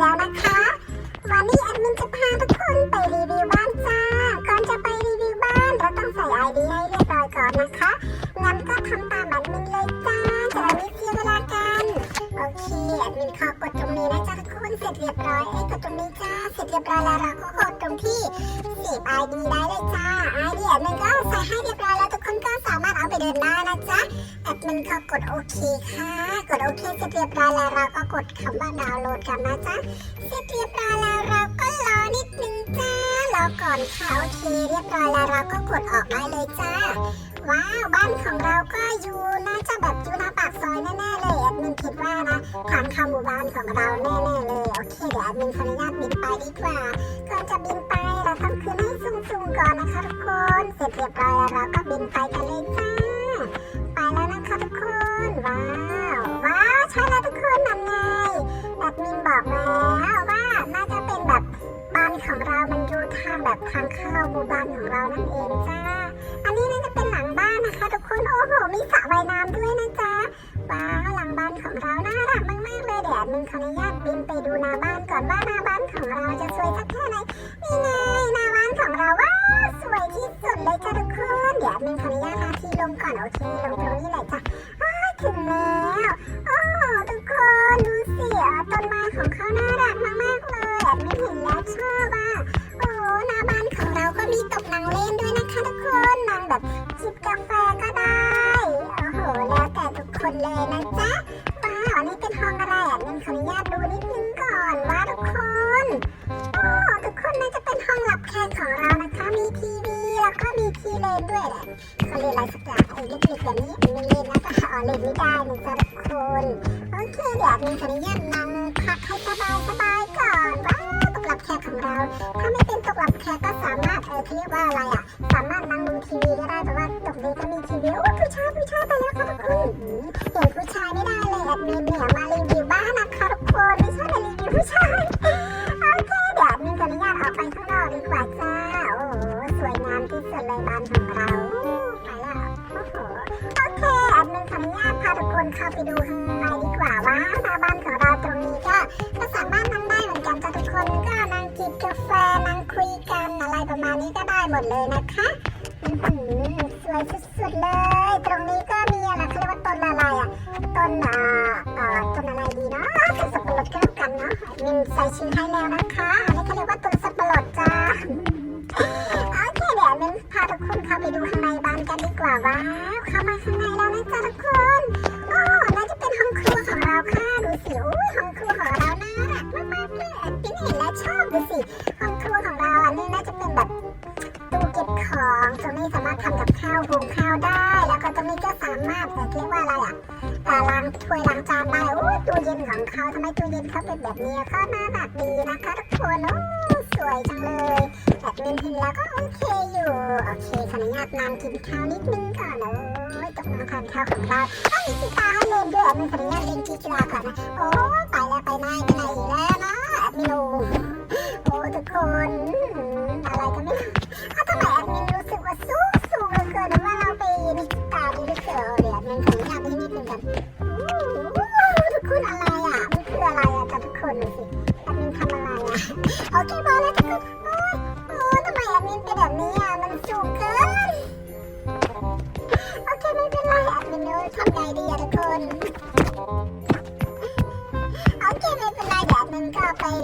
แล้วนะคะ วันนี้แอดมินจะพาทุกคนไปรีวิวบ้านจ้า ก่อนจะไปรีวิวบ้านเราต้องใส่ไอดีให้เรียบร้อยก่อนนะคะงั้นก็ทำตามแอดมินเลยจ้าจะได้ไม่เสียเวลากัน โอเคแอดมินขอกดตรงนี้นะจ๊ะทุกคนเสร็จเรียบร้อยเอ้กดตรงนี้จ้า เสร็จเรียบร้อยแล้วเราก็กดตรงที่สีบไอดีได้เลยจ้าไอเดีแอดมินก็ใส่ให้เรียบร้อยแล้วทุกคนก็สามารถเอาไปเดินได้นะจ๊ะ มินก็กดโอเคค่ะ กดโอเคเสร็จเรียบร้อยแล้วเราก็กดคำว่าดาวน์โหลดกันนะจ๊ะเสร็จเรียบร้อยแล้วเราก็รอนิดนึงจ้า รอก่อนค่ะโอเคเรียบร้อยแล้วเราก็กดออกได้เลยจ้า ว้าวบ้านของเราก็อยู่น่าจะแบบอยู่หน้าปากซอยแน่ๆเลยแอดมินคิดว่านะทางเข้าหมู่บ้านของเราแน่ๆเลยโอเคเดี๋ยวแอดมินขออนุญาตบินไปดีกว่าก่อนจะบินไปเราทำคืนให้สูงๆก่อนนะคะทุกคน เสร็จเรียบร้อยแล้วเราก็บินไปกันเลยจ้า แบบทางเข้าหมู่บ้านของเรานั่นเองจ้า อันนี้น่าจะเป็นหลังบ้านนะคะ ทุกคน โอ้โห มีสระว่ายน้ำด้วยนะจ๊ะ ว้าวหลังบ้านของเรา น่ารักมากๆเลยเดี๋ยวมินขออนุญาตบินไปดูหน้าบ้านก่อนว่าหน้าบ้านของเราจะสวยสักแค่ไหน นี่ไงหน้าบ้านของเราว้าวสวยที่สุดเลยจ้ะทุกคน เดี๋ยวมินขออนุญาตหาที่ลงก่อนโอเค ลงตรงนี้เลยจ้ะ จิบกาแฟก็ได้ โอ้โห แล้วแต่ทุกคนเลยนะจ๊ะว้าวอันนี้เป็นห้องอะไรแอดมินขออนุญาตดูนิดนึงก่อนว่าทุกคน โอ้ทุกคนน่าจะเป็นห้องรับแขกของเรานะคะ มีทีวีแล้วก็มีทีเลนด้วยแหละเขาเรียนอะไรสักอย่างไอ้เล็กๆแบบนี้ไม่เล่นนะก็อ๋อเล่นไม่ได้นะจ๊ะทุกคน โอเคเดี๋ยวมีขออนุญาตนั่งพักให้สบายสบาย สุดเลยบ้านของเราไปแล้วโอ้โหโอเคแอดมินขออนุญาตพาทุกคนเข้าไปดูข้างในดีกว่าว่าหน้าบ้านของเราตรงนี้ก็ก็สามารถนั่งได้เหมือนกันจ้าทุกคนก็นั่งจิบกาแฟนั่งคุยกันอะไรประมาณนี้ก็ได้หมดเลยนะคะสวยสุดๆเลย ตรงนี้ก็มีอะไรเขาเรียกว่าต้นอะไรอะต้นอ่าอ่าต้นอะไรดีเนาะต้นสับปะรดก็แล้วกันเนาะมินใส่ชื่อให้แล้วนะ แบบนี้ก็น่ารักดีนะคะทุกคนโอ้สวยจังเลยแอดมินเห็นแล้วก็โอเคอยู่ โอเคขออนุญาตนำกินข้าวนิดนึงก่อนโอ้ยตกมาทานข้าวของเราต้องมีกีตาให้เล่นด้วยแอดมินขออนุญาตเล่นกีตาก่อนนะโอ้ไปแล้วไปไหนไปไหนอีกแล้วนะแอดมินโอ้โอ้ทุกคนอะไรกันไม่รู้อ้าทำไมแอดมินรู้สึกว่าสูงสูงเหลือเกินว่าเราไปมีกีตาดีเหลือเกินเดี๋ยวแอดมินขออนุญาตไปนิดนึงกัน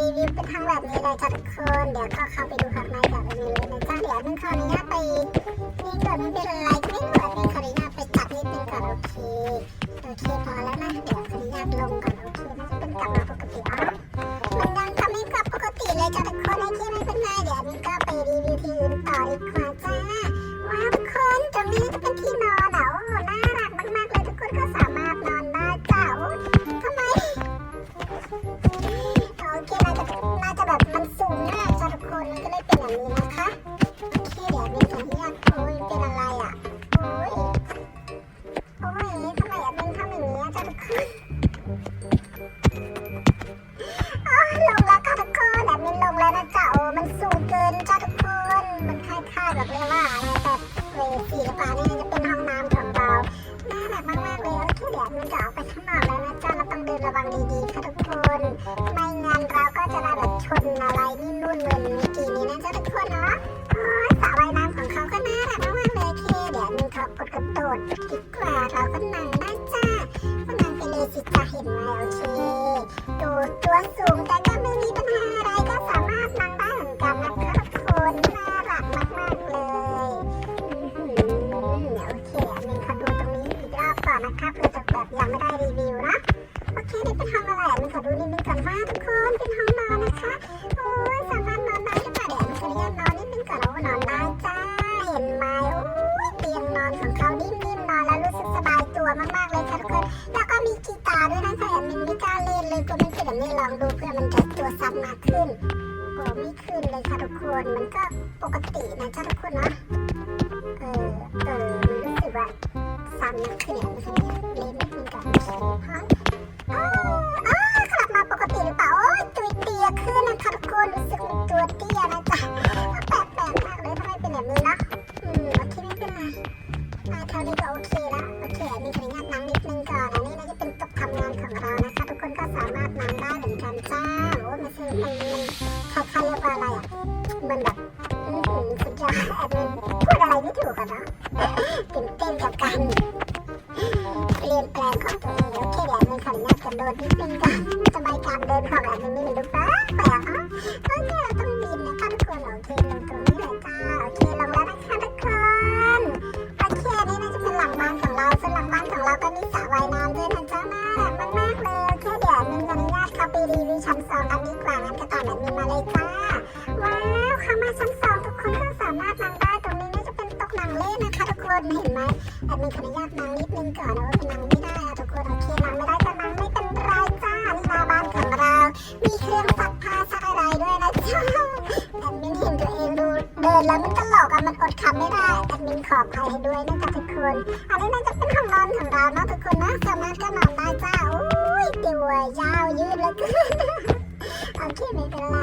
รีวิวเป็นทางแบบนี้เลยจ้ะทุกคน เดี๋ยวก็เข้าไปดูข้างในแบบแอดมินเลยนะจ้ะเดี๋ยวแอดมินขออนุญาตไปนี่ก่อนไม่เป็นไรไม่เหมือดมินขออนุญาตไปจับนิดนึงก่อนโอเคโอเคพอแล้วนะเดี๋ยวขออนุญาตลงก่อนโอเคน่าจะเป็นกลับมาปกติอ๋อมันยังทำให้กลับปกติเลยจ้ะทุกคนไอเคไม่เป็นไรเดี๋ยวนี้ก็ นเงินเมื่อกี้นี้นะจ๊ะทุกคนเนาะโอ้ยสระว่ายน้ำของเขาก็น่ารักมากๆเลยเคเดี๋ยวมึงเขากดกระโดดดีกว่าเราก็นั่งได้จ้าก็นั่งไปเลยสิจ้าเห็นไหมโอเค ดูตัวสูงแต่ นี้ลองดูเพื่อมันจะตัวซ้ำมากขึ้นโอ้ไม่ขึ้นเลยค่ะทุกคน มันก็ปกตินะจ้าทุกคนเนาะเออเออมันรู้สึกว่าซ้ำมากขึ้นอย่างนี้เล่นนิดนึงก่อน กอะเนาะตื่นเต้นกับการเปลี่ยนแปลงของตัวเองโอเคเดี๋ยวมันขออนุญาตกระโดดนิดนึงก่อนสบายการเดินของแบบนี้ไม่รู้ นะคะเห็นไหมแอดมินขออนุญาตนั่งนิดนึงก่อนนะว่ามันนั่งไม่ได้อะทุกคนโอเคนั่งไม่ได้ก็นั่งไม่เป็นไรจ้านี่หน้าบ้านของเรา มีเครื่องซักผ้าซักอะไรด้วยนะจ้าแอดมินเห็นตัวเองดูเดินแล้วมันตลกอะมันอดคำไม่ได้แอดมินขออภัยให้ด้วยนะจ๊ะทุกคนอันนี้น่าจะเป็นห้องนอนของเราเนาะทุกคนนะสามารถก็นอนได้จ้าโอ้ยตัวยาวยืดเหลยเกินโอเคไม่เป็นไร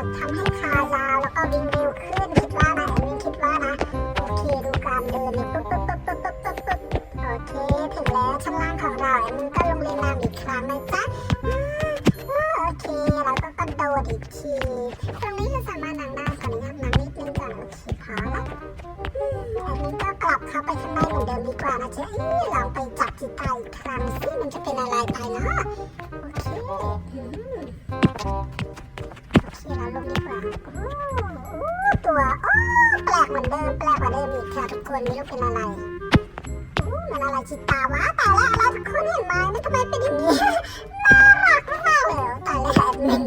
แบบทำให้ขายาวแล้วก็วิ่งเร็วขึ้นคิดว่านะแอดมินคิดว่านะโอเคดูการเดินนี่ปุ๊บปุ๊บปุ๊บปุ๊บปุ๊บปุ๊บปุ๊บโอเคถึงแล้วชั้นล่างของเราแอดมินก็ลงเล่นน้ำอีกครั้งนะจ๊ะโอเคเราก็กระโดดอีกทีตรงนี้เราสามารถนั่งได้ขออนุญาตนั่งนิดนึงก่อนโอเคพอล้วอันนี้ก็กลับเข้าไปข้างในเหมือนเดิมดีกว่านะเจ๊เอ้ยลองไปจับจิตใจอีกครั้งสิมันจะเป็นอะไรไปเนาะ นไม่รู้เป็นอะไรโอ้มันอะไรจิตตาวะตายแล้วอะไรทุกคนเห็นไหมมันทำไมเป็นอย่างนี้น่ารักมากเลยตายแล้วแอดมิน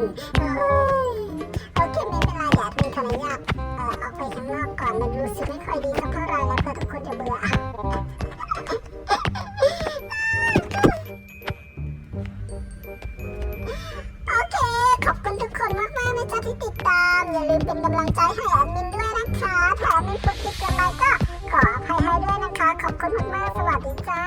โอเคไม่เป็นไรเดี๋ยวแอดมินขออนุญาตเอ่อออกไปข้างนอกก่อนมันรู้สึกไม่ค่อยดีสักเท่าไหร่แล้วเพื่อทุกคนจะเบื่อโอเคขอบคุณทุกคนมากๆนะจ๊ะที่ติดตาม อย่าลืมเป็นกำลังใจให้แอดมินด้วยนะคะถ้าแอดมินพูดผิดกินไปก็ ท้ายให้ด้วยนะคะ ขอบคุณมากๆ สวัสดีจ้า